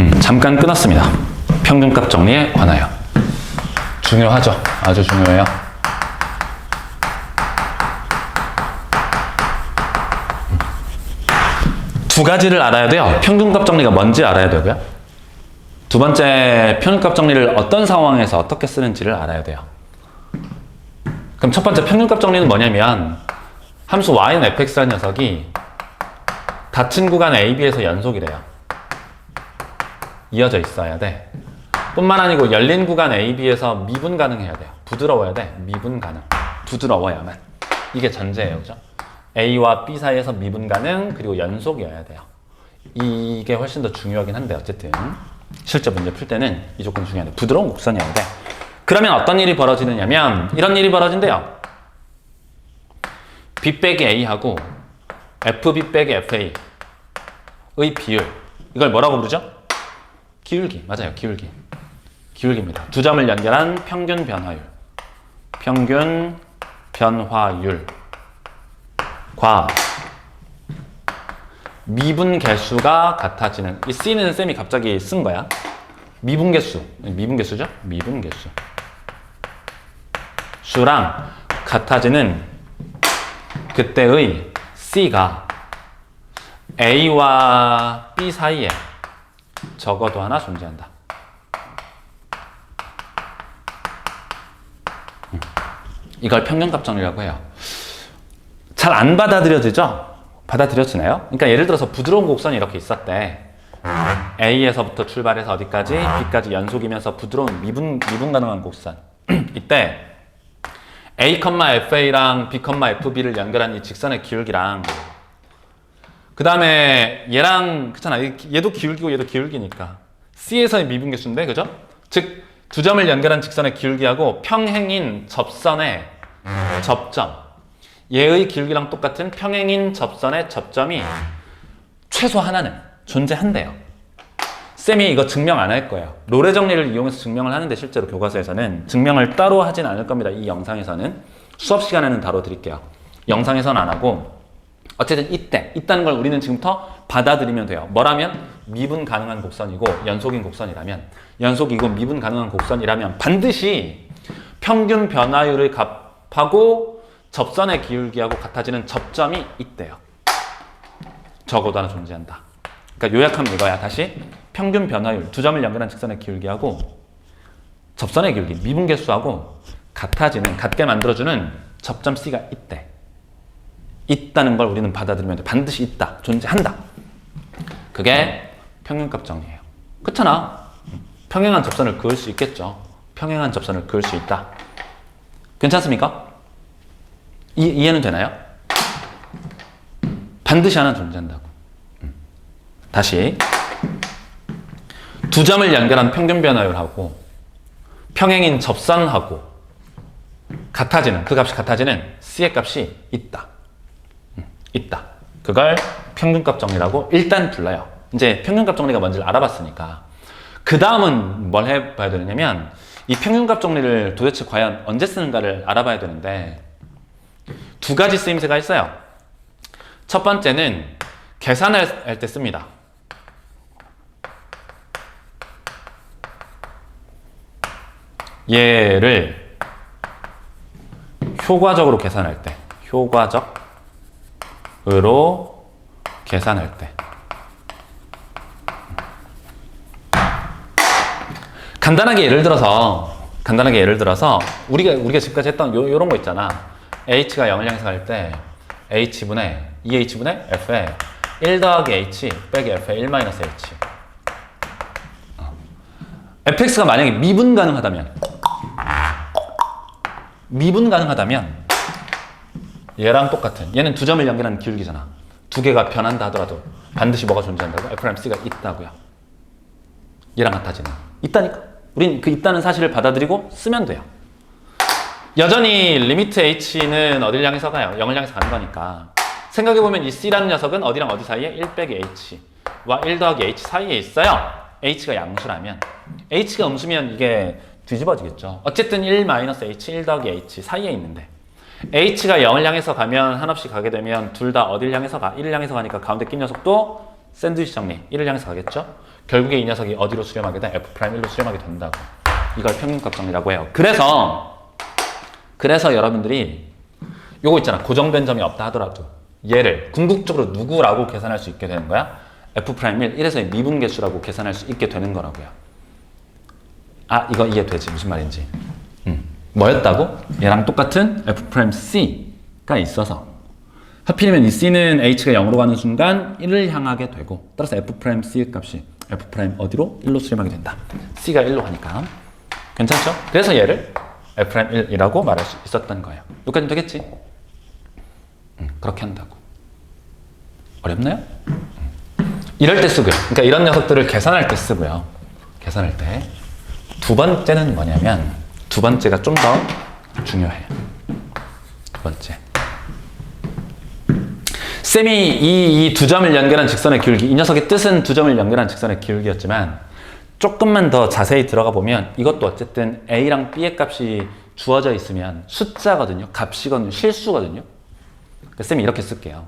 음, 잠깐 끊었습니다. 평균값 정리에 관하여. 중요하죠. 아주 중요해요. 음. 두 가지를 알아야 돼요. 평균값 정리가 뭔지 알아야 되고요. 두 번째, 평균값 정리를 어떤 상황에서 어떻게 쓰는지를 알아야 돼요. 그럼 첫 번째 평균값 정리는 뭐냐면 함수 y는 fx라는 녀석이 닫힌 구간 AB에서 연속이래요. 이어져 있어야 돼. 뿐만 아니고 열린 구간 AB에서 미분 가능해야 돼요. 부드러워야 돼. 미분 가능. 부드러워야만. 이게 전제예요. 그죠? A와 B 사이에서 미분 가능, 그리고 연속이어야 돼요. 이게 훨씬 더 중요하긴 한데, 어쨌든. 실제 문제 풀 때는 이 조건 중요한데, 부드러운 곡선이어야 돼. 그러면 어떤 일이 벌어지느냐면, 이런 일이 벌어진대요. B 빼기 A하고 FB 빼기 FA의 비율. 이걸 뭐라고 부르죠? 기울기. 맞아요. 기울기. 기울기입니다. 두 점을 연결한 평균 변화율. 평균 변화율 과 미분 개수가 같아지는 이 C는 쌤이 갑자기 쓴 거야. 미분 개수. 미분 개수죠? 미분 개수. 수랑 같아지는 그때의 C가 A와 B 사이에 적어도 하나 존재한다. 음. 이걸 평균값 정리라고 해요. 잘 안 받아들여지죠? 받아들여지나요? 그러니까 예를 들어서 부드러운 곡선이 이렇게 있었대. A에서부터 출발해서 어디까지? B까지 연속이면서 부드러운 미분, 미분 가능한 곡선. 이때 A, FA랑 B, FB를 연결한 이 직선의 기울기랑 그 다음에 얘랑 그렇잖아 얘도 기울기고 얘도 기울기니까 C에서의 미분 개수인데 그죠? 즉 두 점을 연결한 직선의 기울기하고 평행인 접선의 접점 얘의 기울기랑 똑같은 평행인 접선의 접점이 최소 하나는 존재한대요. 쌤이 이거 증명 안 할 거예요. 로레 정리를 이용해서 증명을 하는데 실제로 교과서에서는 증명을 따로 하진 않을 겁니다. 이 영상에서는 수업 시간에는 다뤄드릴게요. 영상에서는 안 하고 어쨌든 이때 있다는 걸 우리는 지금부터 받아들이면 돼요. 뭐라면 미분 가능한 곡선이고 연속인 곡선이라면 연속이고 미분 가능한 곡선이라면 반드시 평균 변화율을 값하고 접선의 기울기하고 같아지는 접점이 있대요. 적어도 하나 존재한다. 그러니까 요약하면 이거야. 다시 평균 변화율 두 점을 연결한 직선의 기울기하고 접선의 기울기 미분 개수하고 같아지는 같게 만들어주는 접점 C가 있대. 있다는 걸 우리는 받아들이면 돼. 반드시 있다. 존재한다. 그게 평균값 정리예요. 그렇잖아. 평행한 접선을 그을 수 있겠죠. 평행한 접선을 그을 수 있다. 괜찮습니까? 이, 이해는 되나요? 반드시 하나 존재한다고. 음. 다시 두 점을 연결한 평균 변화율하고 평행인 접선하고 같아지는 그 값이 같아지는 C의 값이 있다. 음, 있다. 그걸 평균값 정리라고 일단 불러요. 이제 평균값 정리가 뭔지를 알아봤으니까 그 다음은 뭘 해봐야 되느냐면 이 평균값 정리를 도대체 과연 언제 쓰는가를 알아봐야 되는데 두 가지 쓰임새가 있어요. 첫 번째는 계산을 할때 씁니다. 얘를 효과적으로 계산할 때, 효과적 으로 계산할 때. 간단하게 예를 들어서, 간단하게 예를 들어서, 우리가, 우리가 지금까지 했던 요, 요런 거 있잖아. h가 0을 향해서 갈 때, h분의, 2h분의 f에 1 더하기 h 빼기 f에 1 마이너스 h. 어. fx가 만약에 미분 가능하다면, 미분 가능하다면 얘랑 똑같은. 얘는 두 점을 연결하는 기울기잖아. 두 개가 변한다 하더라도 반드시 뭐가 존재한다고? FMC가 있다고요. 얘랑 같아지는. 있다니까. 우린 그 있다는 사실을 받아들이고 쓰면 돼요. 여전히 리미트 h는 어딜 향해서 가요? 0을 향해서 가는 거니까. 생각해보면 이 c라는 녀석은 어디랑 어디 사이에? 1 빼기 h와 1 더하기 h 사이에 있어요. H가 양수라면. H가 음수면 이게 뒤집어지겠죠. 어쨌든 1 h, 1 더하기 h 사이에 있는데 h가 0을 향해서 가면 한없이 가게 되면 둘 다 어딜 향해서 가? 1을 향해서 가니까 가운데 낀 녀석도 샌드위치 정리 1을 향해서 가겠죠? 결국에 이 녀석이 어디로 수렴하게 돼? F'1로 수렴하게 된다고. 이걸 평균값 정리라고 해요. 그래서 그래서 여러분들이 요거 있잖아. 고정된 점이 없다 하더라도 얘를 궁극적으로 누구라고 계산할 수 있게 되는 거야? F'1 1에서의 미분계수라고 계산할 수 있게 되는 거라고요. 아, 이거 이해되지? 무슨 말인지. 음. 뭐였다고? 얘랑 똑같은 F'C가 있어서 하필이면 이 C는 H가 0으로 가는 순간 1을 향하게 되고 따라서 F'C 값이 F' 어디로? 1로 수렴하게 된다. C가 1로 가니까 괜찮죠? 그래서 얘를 F'1이라고 말할 수 있었던 거예요. 여기까지 되겠지? 음, 그렇게 한다고. 어렵나요? 음. 이럴 때 쓰고요. 그러니까 이런 녀석들을 계산할 때 쓰고요. 계산할 때. 두 번째는 뭐냐면 두 번째가 좀 더 중요해요. 두 번째. 쌤이 이이 두 점을 연결한 직선의 기울기, 이 녀석의 뜻은 두 점을 연결한 직선의 기울기였지만 조금만 더 자세히 들어가 보면 이것도 어쨌든 A랑 B의 값이 주어져 있으면 숫자거든요. 값이거든요. 실수거든요. 그러니까 쌤이 이렇게 쓸게요.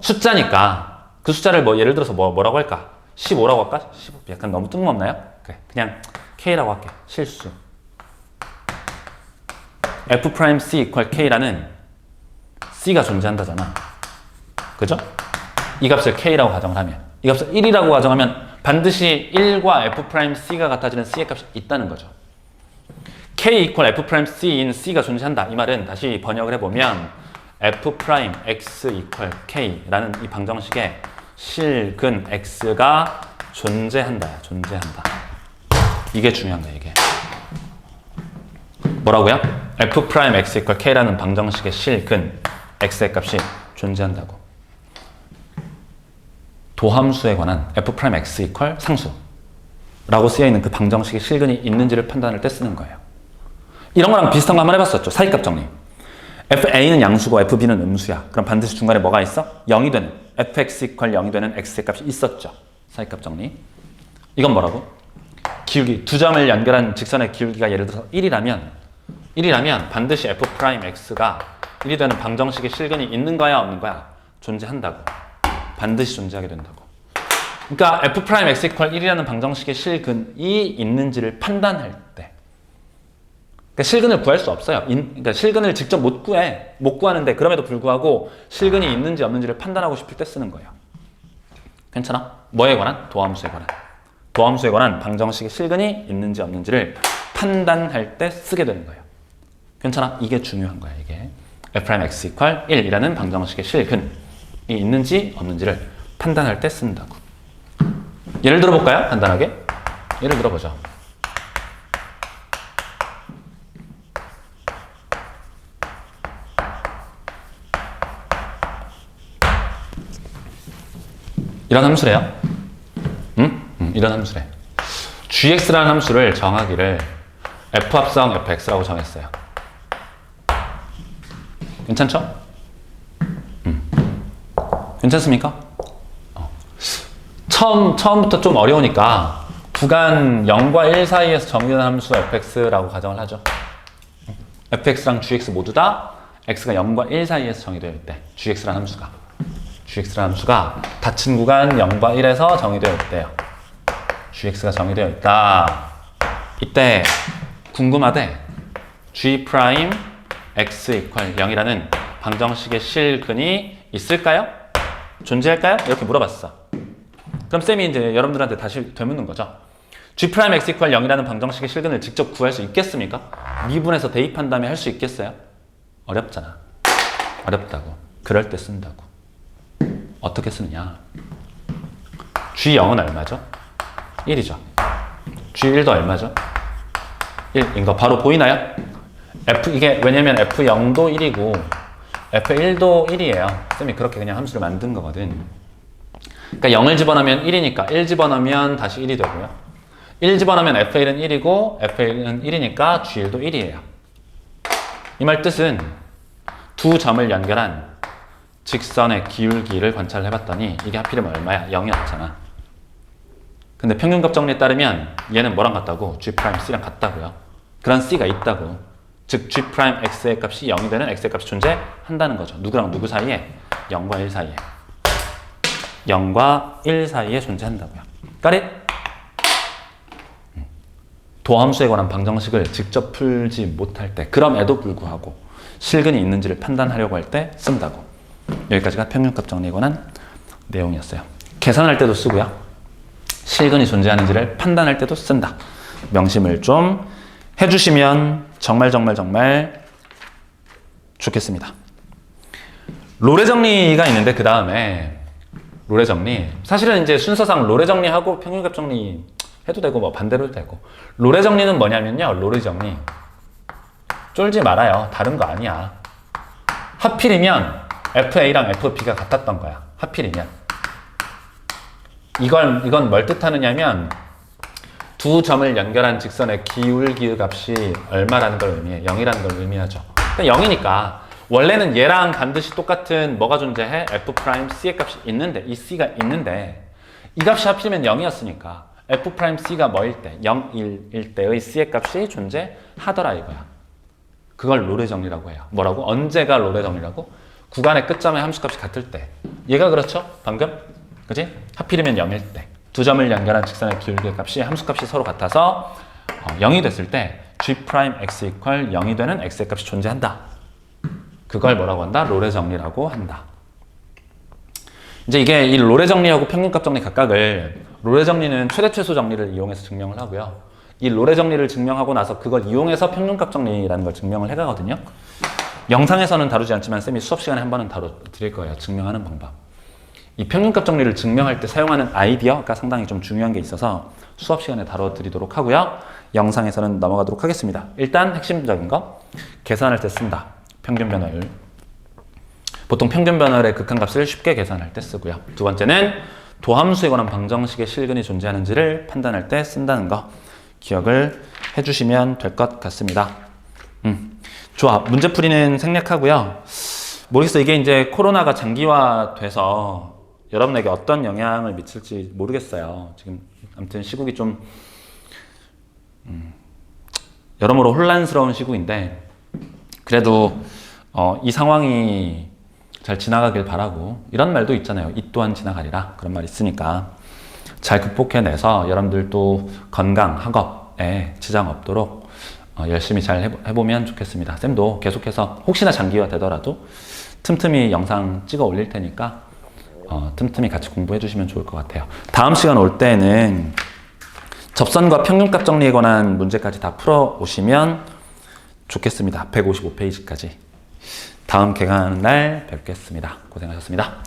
숫자니까 그 숫자를 뭐 예를 들어서 뭐, 뭐라고 할까? 15라고 할까? 15 약간 너무 뜬금없나요? 그냥 K라고 할게. 실수. F'C equal K라는 C가 존재한다잖아. 그죠? 이 값을 K라고 가정을 하면 이 값을 1이라고 가정하면 반드시 1과 F'C가 같아지는 C의 값이 있다는 거죠. K equal F'C인 C가 존재한다. 이 말은 다시 번역을 해보면 F'X equal K라는 이 방정식에 실근 X가 존재한다. 존재한다. 이게 중요한 거야, 이게. 뭐라고요? F'X equal K라는 방정식의 실근 X의 값이 존재한다고. 도함수에 관한 F'X equal 상수라고 쓰여 있는 그 방정식의 실근이 있는지를 판단할 때 쓰는 거예요. 이런 거랑 비슷한 거 한번 해봤었죠. 사이값 정리. FA는 양수고 FB는 음수야. 그럼 반드시 중간에 뭐가 있어? 0이 되는 fx equal 0이 되는 x의 값이 있었죠. 사이값 정리. 이건 뭐라고? 기울기 두 점을 연결한 직선의 기울기가 예를 들어서 1이라면 1이라면 반드시 f'x가 1이 되는 방정식의 실근이 있는 거야 없는 거야? 존재한다고. 반드시 존재하게 된다고. 그러니까 f'x equal 1이라는 방정식의 실근이 있는지를 판단할 때 그러니까 실근을 구할 수 없어요. 인, 그러니까 실근을 직접 못 구해. 못 구하는데 그럼에도 불구하고 실근이 있는지 없는지를 판단하고 싶을 때 쓰는 거예요. 괜찮아? 뭐에 관한? 도함수에 관한. 도함수에 관한 방정식의 실근이 있는지 없는지를 판단할 때 쓰게 되는 거예요. 괜찮아? 이게 중요한 거야, 이게. f'x equal 1이라는 방정식의 실근이 있는지 없는지를 판단할 때 쓴다고. 예를 들어볼까요? 간단하게. 예를 들어보죠. 이런 함수래요. 이런 함수래. gx라는 함수를 정하기를 f 합성 fx라고 정했어요. 괜찮죠? 음. 괜찮습니까? 어. 처음, 처음부터 좀 어려우니까 구간 0과 1 사이에서 정의된 함수 fx라고 가정을 하죠. fx랑 gx 모두 다 x가 0과 1 사이에서 정의되어 gx라는 함수가. gx라는 함수가 닫힌 구간 0과 1에서 정의되어 있대요. Gx가 정의되어 있다. 이때 궁금하대. g x 이퀄 0이라는 방정식의 실근이 있을까요? 존재할까요? 이렇게 물어봤어. 그럼 쌤이 이제 여러분들한테 다시 되묻는 거죠. g x 이퀄 0이라는 방정식의 실근을 직접 구할 수 있겠습니까? 미분해서 대입한 다음에 할 수 있겠어요? 어렵잖아. 어렵다고. 그럴 때 쓴다고. 어떻게 쓰느냐? G0은 얼마죠? 1이죠. G1도 얼마죠? 1인 거 바로 보이나요? F 이게 왜냐면 F0도 1이고 F1도 1이에요. 쌤이 그렇게 그냥 함수를 만든 거거든. 그러니까 0을 집어넣으면 1이니까 1 집어넣으면 다시 1이 되고요. 1 집어넣으면 F1은 1이고 F1은 1이니까 G1도 1이에요. 이 말 뜻은 두 점을 연결한 직선의 기울기를 관찰해봤더니 이게 하필이면 얼마야? 0이었잖아. 근데 평균값 정리에 따르면 얘는 뭐랑 같다고? G'C랑 같다고요. 그런 C가 있다고. 즉 G'X의 값이 0이 되는 X의 값이 존재한다는 거죠. 누구랑 누구 사이에? 0과 1 사이에. 0과 1 사이에 존재한다고요. 까리? 음. 도함수에 관한 방정식을 직접 풀지 못할 때, 그럼에도 불구하고 실근이 있는지를 판단하려고 할 때 쓴다고. 여기까지가 평균값 정리에 관한 내용이었어요. 계산할 때도 쓰고요. 실근이 존재하는지를 판단할 때도 쓴다. 명심을 좀 해주시면 정말 정말 정말 좋겠습니다. 로레 정리가 있는데 그 다음에 로레 정리. 사실은 이제 순서상 로레 정리하고 평균값 정리 해도 되고 뭐 반대로 해도 되고. 로레 정리는 뭐냐면요. 로레 정리. 쫄지 말아요. 다른 거 아니야. 하필이면 FA랑 FB가 같았던 거야. 하필이면 이걸 이건 뭘 뜻하느냐면 두 점을 연결한 직선의 기울 기울 값이 얼마라는 걸 의미해 0이라는 걸 의미하죠 그러니까 0이니까 원래는 얘랑 반드시 똑같은 뭐가 존재해? f 프라임 c의 값이 있는데 이 c가 있는데 이 값이 하필이면 0이었으니까 f 프라임 c가 뭐일 때? 0, 1 일 때의 c의 값이 존재하더라 이거야. 그걸 로레 정리라고 해요. 뭐라고? 언제가 로레 정리라고? 구간의 끝점의 함수값이 같을 때. 얘가 그렇죠? 방금? 그지? 하필이면 0일 때. 두 점을 연결한 직선의 기울기 값이 함수값이 서로 같아서 어, 0이 됐을 때 g 프라임 x 이퀄 0이 되는 x의 값이 존재한다. 그걸 뭐라고 한다? 로레 정리라고 한다. 이제 이게 이 로레 정리하고 평균값 정리 각각을 로레 정리는 최대 최소 정리를 이용해서 증명을 하고요. 이 로레 정리를 증명하고 나서 그걸 이용해서 평균값 정리라는 걸 증명을 해가거든요. 영상에서는 다루지 않지만 쌤이 수업 시간에 한 번은 다뤄 드릴 거예요. 증명하는 방법. 이 평균값 정리를 증명할 때 사용하는 아이디어가 상당히 좀 중요한 게 있어서 수업 시간에 다뤄 드리도록 하고요. 영상에서는 넘어가도록 하겠습니다. 일단 핵심적인 거 계산할 때 쓴다. 평균 변화율. 보통 평균 변화율의 극한값을 쉽게 계산할 때 쓰고요. 두 번째는 도함수에 관한 방정식의 실근이 존재하는지를 판단할 때 쓴다는 거 기억을 해주시면 될 것 같습니다. 음, 좋아. 문제풀이는 생략하고요. 모르겠어. 이게 이제 코로나가 장기화돼서 여러분에게 어떤 영향을 미칠지 모르겠어요. 지금 아무튼 시국이 좀 음, 여러모로 혼란스러운 시국인데 그래도 어, 이 상황이 잘 지나가길 바라고 이런 말도 있잖아요. 이 또한 지나가리라 그런 말 있으니까 잘 극복해내서 여러분들도 건강, 학업에 지장 없도록 어, 열심히 잘 해보, 해보면 좋겠습니다. 쌤도 계속해서 혹시나 장기화 되더라도 틈틈이 영상 찍어 올릴 테니까 어, 틈틈이 같이 공부해 주시면 좋을 것 같아요. 다음 시간 올 때는 접선과 평균값 정리에 관한 문제까지 다 풀어 오시면 좋겠습니다. 155페이지까지. 다음 개강하는 날 뵙겠습니다. 고생하셨습니다.